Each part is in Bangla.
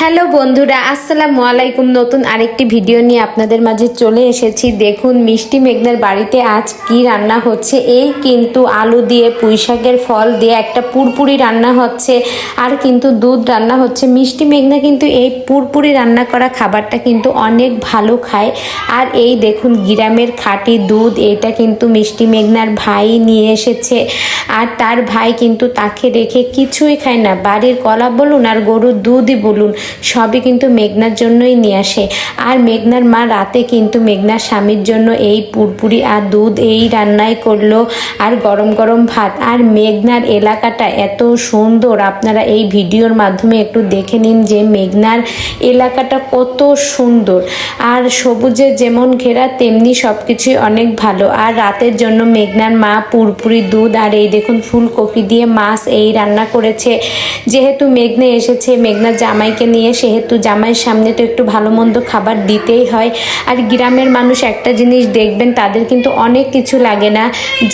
হ্যালো বন্ধুরা, আসসালামু আলাইকুম। নতুন আরেকটি ভিডিও নিয়ে আপনাদের মাঝে চলে এসেছি। দেখুন, মিষ্টি মেঘনার বাড়িতে আজ কি রান্না হচ্ছে। এই কিন্তু আলু দিয়ে, পুঁই শাকের ফল দিয়ে একটা পুরপুরি রান্না হচ্ছে। আর কিন্তু দুধ রান্না হচ্ছে। মিষ্টি মেঘনা কিন্তু এই পুরপুরি রান্না করা খাবারটা কিন্তু অনেক ভালো খায়। আর এই দেখুন, গ্রামের খাঁটি দুধ, এটা কিন্তু মিষ্টি মেঘনার ভাই নিয়ে এসেছে। আর তার ভাই কিন্তু তাকে রেখে কিছুই খায় না। বাড়ির কলা বলুন আর গরুর দুধই বলুন। সবই কিন্তু মেঘনার জন্যই নিয়ে আসে। আর মেঘনার মা রাতে কিন্তু মেঘনার স্বামীর জন্য এই পুরপুরি আর দুধ এই রান্নাই করল আর গরম গরম ভাত। আর মেঘনার এলাকাটা এত সুন্দর। আপনারা এই ভিডিওর মাধ্যমে একটু দেখে নিন যে মেঘনার এলাকাটা কত সুন্দর। আর সবুজে যেমন ঘেরা, তেমনি সব কিছুই অনেক ভালো। আর রাতের জন্য মেঘনার মা পুরপুরি দুধ আর এই দেখুন ফুলকপি দিয়ে মাছ এই রান্না করেছে। যেহেতু মেঘনা এসেছে, মেঘনার জামাইকে নিয়ে, সেহেতু জামাইয়ের সামনে তো একটু ভালো মন্দ খাবার দিতেই হয়। আর গ্রামের মানুষ একটা জিনিস দেখবেন, তাদের কিন্তু অনেক কিছু লাগে না।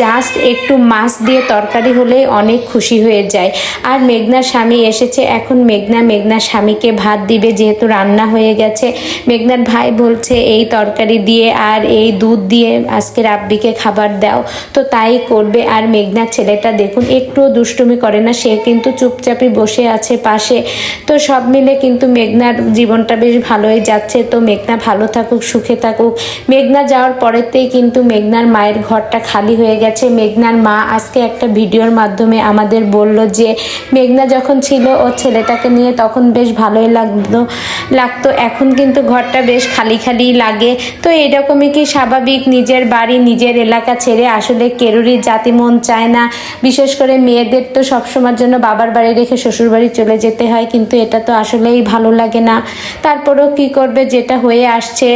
জাস্ট একটু মাছ দিয়ে তরকারি হলেই অনেক খুশি হয়ে যায়। আর মেঘনার স্বামী এসেছে, এখন মেঘনা মেঘনার স্বামীকে ভাত দিবে, যেহেতু রান্না হয়ে গেছে। মেঘনার ভাই বলছে, এই তরকারি দিয়ে আর এই দুধ দিয়ে আজকে রাব্বিকে খাবার দাও। তো তাই করবে। আর মেঘনার ছেলেটা দেখুন, একটুও দুষ্টুমি করে না, সে কিন্তু চুপচাপই বসে আছে পাশে। তো সব মিলে কিন্তু মেঘনার জীবনটা বেশ ভালোই যাচ্ছে। তো মেঘনা ভালো থাকুক, সুখে থাকুক। মেঘনা যাওয়ার পরেতেই কিন্তু মেঘনার মায়ের ঘরটা খালি হয়ে গেছে। মেঘনার মা আজকে একটা ভিডিওর মাধ্যমে আমাদের বলল যে, মেঘনা যখন ছিল ও ছেলেটাকে নিয়ে তখন বেশ ভালোই লাগতো লাগতো। এখন কিন্তু ঘরটা বেশ খালি খালি লাগে। তো এরকমই কি স্বাভাবিক? নিজের বাড়ি, নিজের এলাকা ছেড়ে আসলে কেরুরির জাতি মন চায় না। বিশেষ করে মেয়েদের তো সবসময়ের জন্য বাবার বাড়ি রেখে শ্বশুর বাড়ি চলে যেতে হয়। কিন্তু এটা তো আসলেই ভালো লাগে না। তারপরেও কি করবে? যেটা হয়ে আসছে,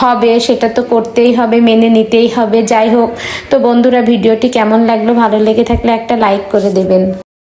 হবে, সেটা তো করতেই হবে, মেনে নিতেই হবে, যাই হোক। তো বন্ধুরা, ভিডিওটি কেমন লাগল? ভালো লেগে থাকলে একটা লাইক করে দেবেন।